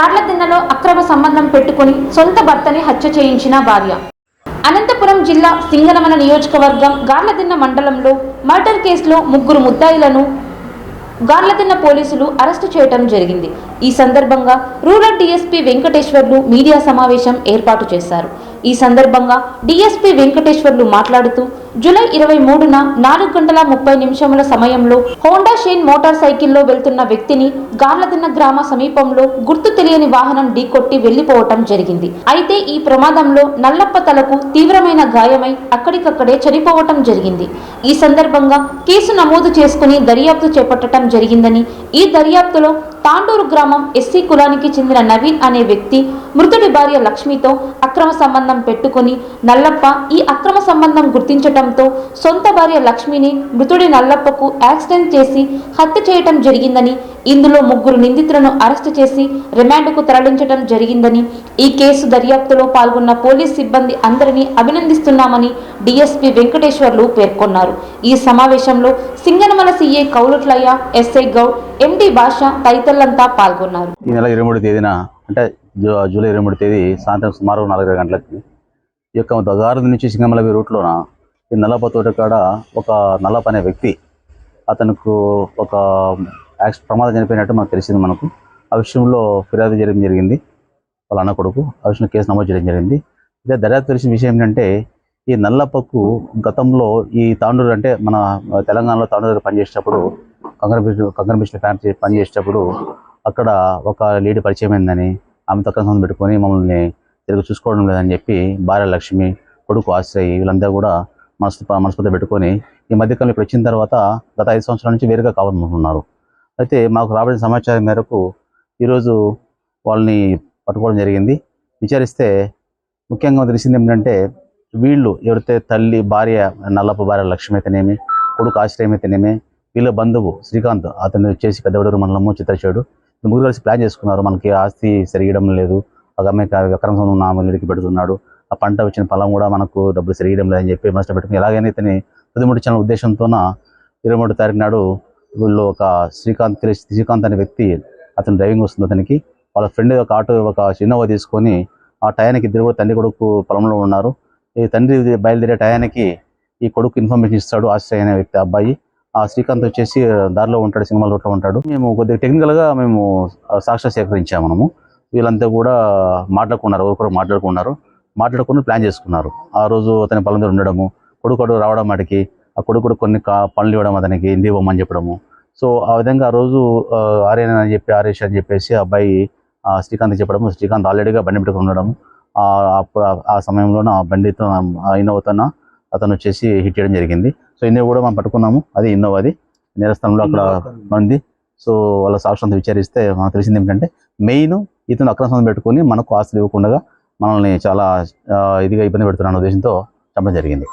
దిన్నలో అక్రమ సంబంధం పెట్టుకుని సొంత భర్తని హత్య చేయించిన భార్య. అనంతపురం జిల్లా సింగనమన నియోజకవర్గం గార్లదిన్న మండలంలో మర్డర్ కేసులో ముగ్గురు ముద్దాయిలను గార్లదిన్న పోలీసులు అరెస్టు చేయటం జరిగింది. ఈ సందర్భంగా రూరల్ డీఎస్పీ వెంకటేశ్వర్లు మీడియా సమావేశం ఏర్పాటు చేశారు. ఈ సందర్భంగా డీఎస్పీ వెంకటేశ్వర్లు మాట్లాడుతూ జూలై ఇరవై మూడున నాలుగు గంటల ముప్పై నిమిషముల సమయంలో హోండా షైన్ మోటార్ సైకిల్లో వెళ్తున్న వ్యక్తిని గార్లదిన్న గ్రామ సమీపంలో గుర్తు తెలియని వాహనం ఢీకొట్టి వెళ్ళిపోవటం జరిగింది. అయితే ఈ ప్రమాదంలో నల్లప్ప తలకు తీవ్రమైన గాయమై అక్కడికక్కడే చనిపోవటం జరిగింది. ఈ సందర్భంగా కేసు నమోదు చేసుకుని దర్యాప్తు చేపట్టడం జరిగిందని ఈ దర్యాప్తులో తాండూరు గ్రామం ఎస్సీ కులానికి చెందిన నవీన్ అనే వ్యక్తి మృతుడి భార్య లక్ష్మితో అక్రమ సంబంధం పెట్టుకుని నల్లప్ప ఈ అక్రమ సంబంధం గుర్తించటం చేయడంతో సొంత భార్య లక్ష్మిని మృతుడి నల్లప్పకు యాక్సిడెంట్ చేసి హత్య చేయటం జరిగిందని ఇందులో ముగ్గురు నిందితులను అరెస్టు చేసి రిమాండ్కు తరలించడం జరిగిందని ఈ కేసు దర్యాప్తులో పాల్గొన్న పోలీస్ సిబ్బంది అందరినీ అభినందిస్తున్నామని డిఎస్పీ వెంకటేశ్వర్లు పేర్కొన్నారు. ఈ సమావేశంలో Singanamala CA Kaulutlaiah SI Goud MD Basha తదితరులంతా పాల్గొన్నారు. ఈ నెల ఇరవై మూడు తేదీన అంటే జూలై ఇరవై మూడు తేదీ సాయంత్రం సుమారు నాలుగు గంటలకి ఈ యొక్క దగారు నుంచి సింగమలవి రూట్లోన ఈ నల్లప తోట కాడ ఒక నల్లప అనే వ్యక్తి అతనికి ఒక యాక్స్ ప్రమాదం చనిపోయినట్టు మనకు తెలిసింది మనకు. ఆ విషయంలో ఫిర్యాదు చేయడం జరిగింది. వాళ్ళ అన్న కొడుకు. ఆ విషయంలో కేసు నమోదు చేయడం జరిగింది. ఇదే దర్యాప్తు తెలిసిన విషయం ఏంటంటే ఈ నల్లపక్కు గతంలో ఈ తాండూరు అంటే మన తెలంగాణలో తాండూరు పనిచేసేటప్పుడు కంగర బిజినెస్ కంగర పనిచేసేటప్పుడు అక్కడ ఒక లేడీ పరిచయం అయిందని ఆమె తక్కువ సంబంధం పెట్టుకొని మమ్మల్ని తిరిగి చూసుకోవడం లేదని చెప్పి భార్య లక్ష్మి కొడుకు ఆశ్రయి వీళ్ళందరూ కూడా మనసు మనస్పతి పెట్టుకొని ఈ మధ్యకాలంలో ఇప్పుడు వచ్చిన తర్వాత గత ఐదు సంవత్సరాల నుంచి వేరుగా కావాలనుకుంటున్నారు. అయితే మాకు రాబడిన సమాచారం మేరకు ఈరోజు వాళ్ళని పట్టుకోవడం జరిగింది. విచారిస్తే ముఖ్యంగా తెలిసింది ఏంటంటే వీళ్ళు ఎవరైతే తల్లి భార్య నల్లప్ప భార్య లక్ష్మి అయితేనేమి కొడుకు ఆశ్రయం అయితేనేమి వీళ్ళ బంధువు శ్రీకాంత్ అతను వచ్చేసి పెద్దవడూరు మండలము చిత్రచేడు. ముగ్గురు కలిసి ప్లాన్ చేసుకున్నారు. మనకి ఆస్తి సరిగడం లేదు. ఒక అమ్మాయికి అక్రమ సంబంధం నామలుడికి పెడుతున్నాడు. ఆ పంట వచ్చిన పొలం కూడా మనకు డబ్బులు సరిగడం లేదని చెప్పి మనసు పెట్టుకుని ఎలాగైనా ఇతని తుదిముడిచిన ఉద్దేశంతోన ఇరవై మూడు తారీఖు నాడు వీళ్ళు ఒక శ్రీకాంత్ తెలిసి శ్రీకాంత్ అనే వ్యక్తి అతను డ్రైవింగ్ వస్తుంది అతనికి. వాళ్ళ ఫ్రెండ్ ఒక ఆటో ఒక చిన్నవ తీసుకొని ఆ టయానికి ఇద్దరు కూడా తండ్రి కొడుకు పొలంలో ఉన్నారు. ఈ తండ్రి బయలుదేరే టయానికి ఈ కొడుకు ఇన్ఫర్మేషన్ ఇస్తాడు ఆశ్రయ అనే వ్యక్తి అబ్బాయి. ఆ శ్రీకాంత్ వచ్చేసి దారిలో ఉంటాడు సినిమా రోడ్లో ఉంటాడు. మేము కొద్దిగా టెక్నికల్గా మేము సాక్ష్యం సేకరించాము మనము. వీళ్ళంతా కూడా మాట్లాడుకున్నారు ఒకరు మాట్లాడుకున్నారు. మాట్లాడుకుని ప్లాన్ చేసుకున్నారు. ఆ రోజు అతని పొలం దగ్గర ఉండడము కొడుకు రావడం వాడికి ఆ కొడుకు కొన్ని కా- పనులు ఇవ్వడం అతనికి ఇంటికి ఇవ్వమని చెప్పడము. సో ఆ విధంగా ఆ రోజు ఆర్యన్ అని చెప్పి ఆర్యేష్ అని చెప్పేసి ఆ అబ్బాయి ఆ శ్రీకాంత్ చెప్పడము. శ్రీకాంత్ ఆల్రెడీగా బండి పెట్టుకుని ఉండడం ఆ అప్పుడు ఆ- సమయంలోన ఆ బండితో ఇన్నోవాతోన అతను వచ్చేసి హిట్ చేయడం జరిగింది. సో ఇన్నోవా కూడా మనం పట్టుకున్నాము. అది ఇన్నోవాది నేరస్థలంలో అక్కడ ఉంది. సో వాళ్ళ సాక్షులంతా విచారిస్తే మనకు తెలిసింది ఏంటంటే మెయిన్ ఇతను అక్రమ సంబంధం పెట్టుకొని మనకు ఆస్తులు ఇవ్వకుండా మనల్ని చాలా ఇదిగా ఇబ్బంది పెడుతున్న ఉద్దేశంతో చంపడం జరిగింది.